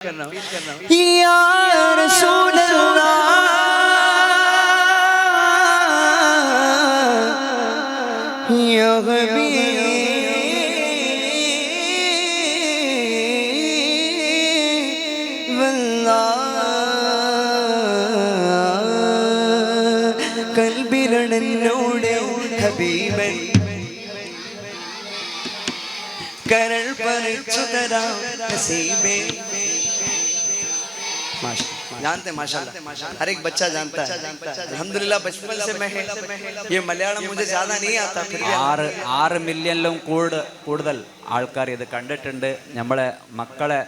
يا رسول الله يا حبيب الله قلبي رننود حبيبن കരൾ പറിച്ചു തരാം നസീബേ जानते माशाल्लाह हर एक बच्चा जानता है अल्हम्दुलिल्लाह बचपन से मैं है ये मलयालम मुझे ज्यादा नहीं आता फिर भी ആറ് ആറ് മില്യണിലും കൂടു കൂടുതൽ ആൾക്കാർ ഇത് കണ്ടിട്ടുണ്ട് നമ്മളെ മക്കളെ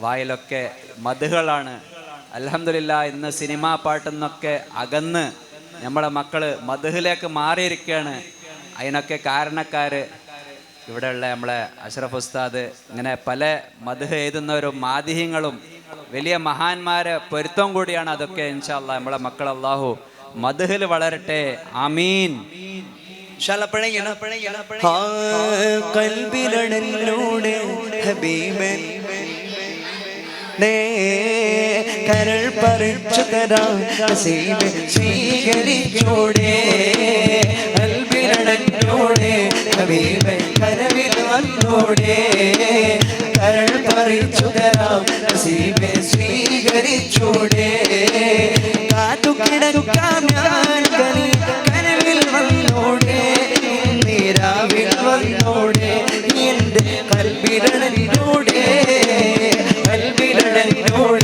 വായിലൊക്കെ മധുകളാണ് അലഹമില്ല ഇന്ന് സിനിമാ പാട്ടെന്നൊക്കെ അകന്ന് നമ്മളെ മക്കള് മധുഹിലേക്ക് മാറിയിരിക്കുകയാണ് അതിനൊക്കെ കാരണക്കാര് ഇവിടെയുള്ള നമ്മളെ അഷ്റഫ് ഉസ്താദ് ഇങ്ങനെ പല മധുഹ് എഴുതുന്നവരും മാതിഹ്യങ്ങളും വലിയ മഹാന്മാര് പൊരുത്തം കൂടിയാണ് അതൊക്കെ ഇൻഷാല്ല നമ്മളെ മക്കൾ അള്ളാഹു മധുഹിൽ വളരട്ടെ. അമീൻ കൽബിലടലിലൂടെ കരൾ പറിച്ചു തരാം സ്വീകരിച്ചോടെ അൽബിലടൻ ഹബീബൻ കരവിൽ വന്നോടെ. കരൾ പറിച്ചു തരാം നസീബ് സ്വീകരിച്ചോടെ. കാത്തു കിടക്കാം ഞാൻ കനി കനവിൽ വന്നോടെ. നീരാവിൽ വന്നോടെ എന്റെ കൽവിരടനോടെ കൽവിരടനോടെ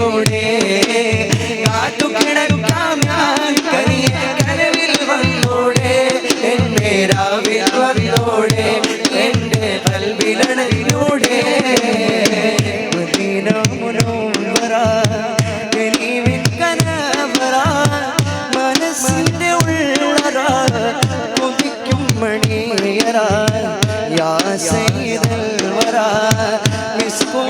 സ്വീകരിച്ചോടെ കാത്തു കിടക്കാം ഞാൻ. കനിയ കനവിൽ വന്നോടെ എന്നെ രാവിൽ വന്നോടെ കരീമിൻ കനവറ മനസ്സിന്റെ ഉള്ളറ കൊതിക്കും മണിയറ യാ സൈതൽ വരാ മിസ്കും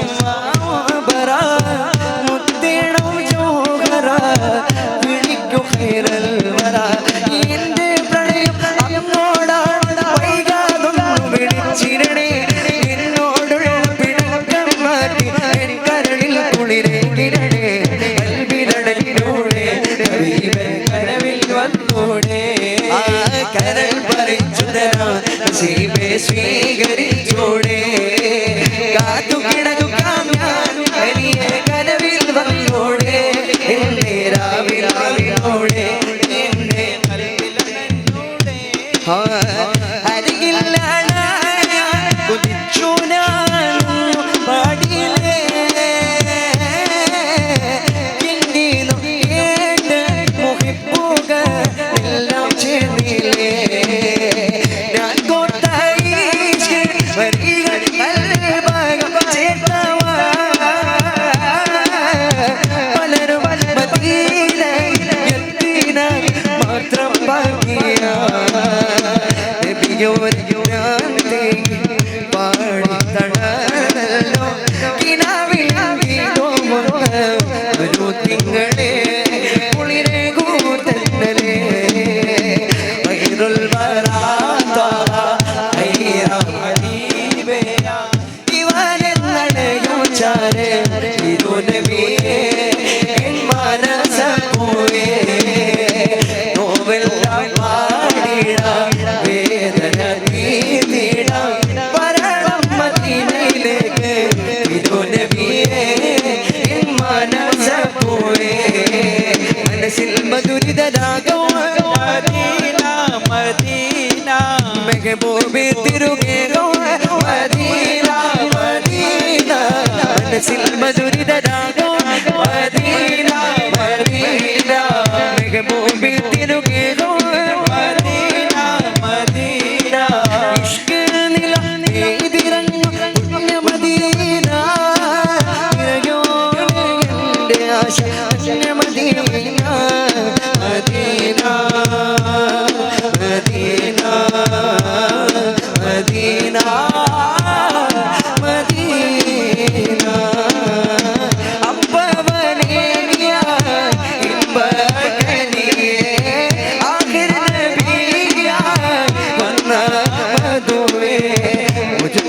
നസീബെ മധുരിതരാഗം മദീന മദീന മെഹബൂബി മനസ്സിൽ മധുരിതരാഗോ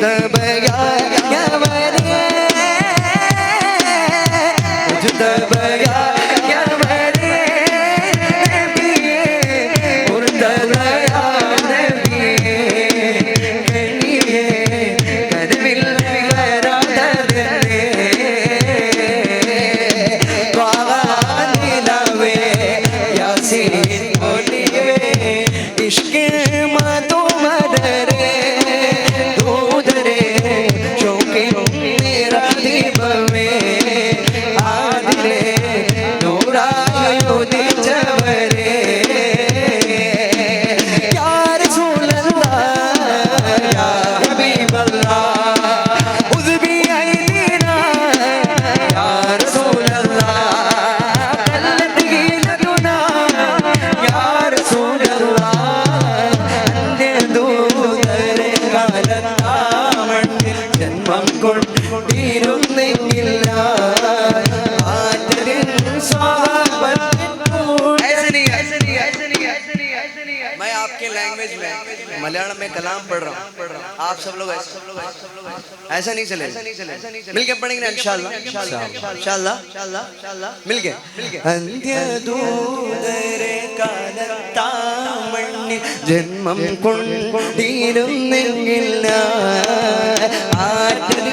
的悲哀 ऐसा नहीं चले मिल के पढ़ेंगे इंशाल्लाह मिल के ജന്മം കൊണ്ടിരുന്നില്ല ആറ്റിൽ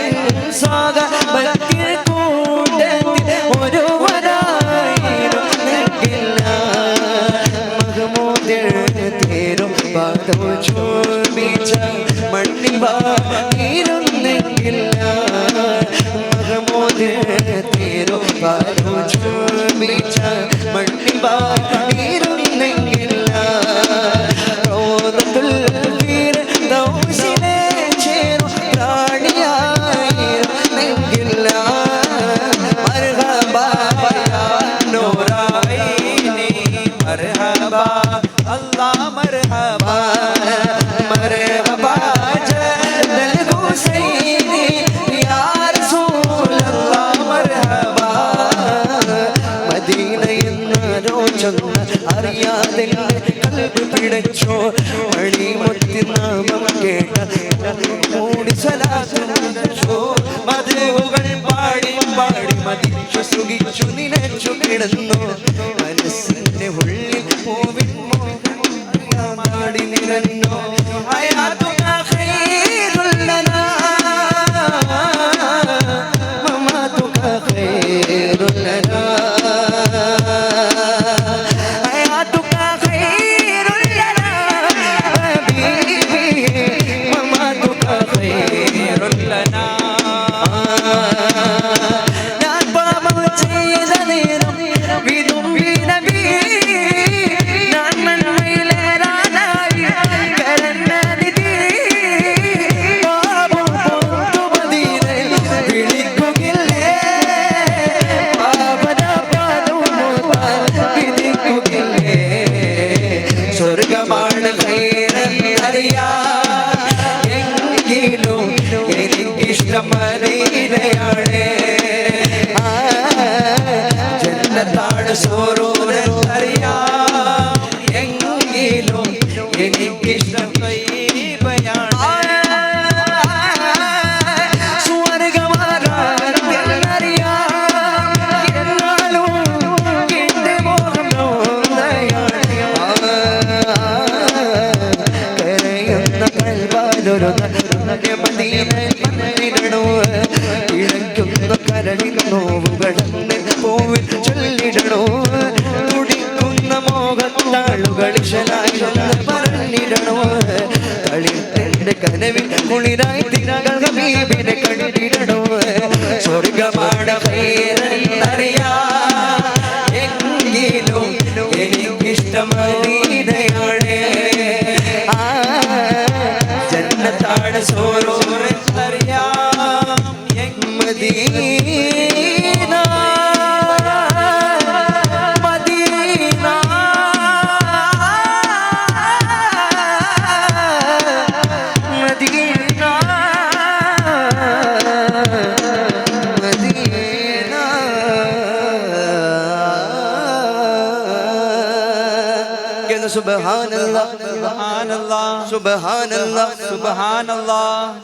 സ്വാഗതം കഴിവുകൾ പാടി പാടി മതിച്ചു സുഖിച്ചു നിലച്ചു കിടന്നു. സ്വർഗം മദീനയാണ് ജന്നത്താണ് സോറൂരറിയാം എങ്കിലും എനിക്കിഷ്ടം no, no, no. കണ്ണിനായി തിരകൾ ഹബീബിനെ കണ്ടിടണോ സ്വർഗമാണ് പേരറിയാ എങ്കിലും എനിക്കിഷ്ടം മദീനയാണ് ആ ജന്നത്താണ് സോറോ അറിയാം മദീന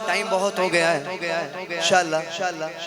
टाइम बहुत हो गया है इंशाल्लाह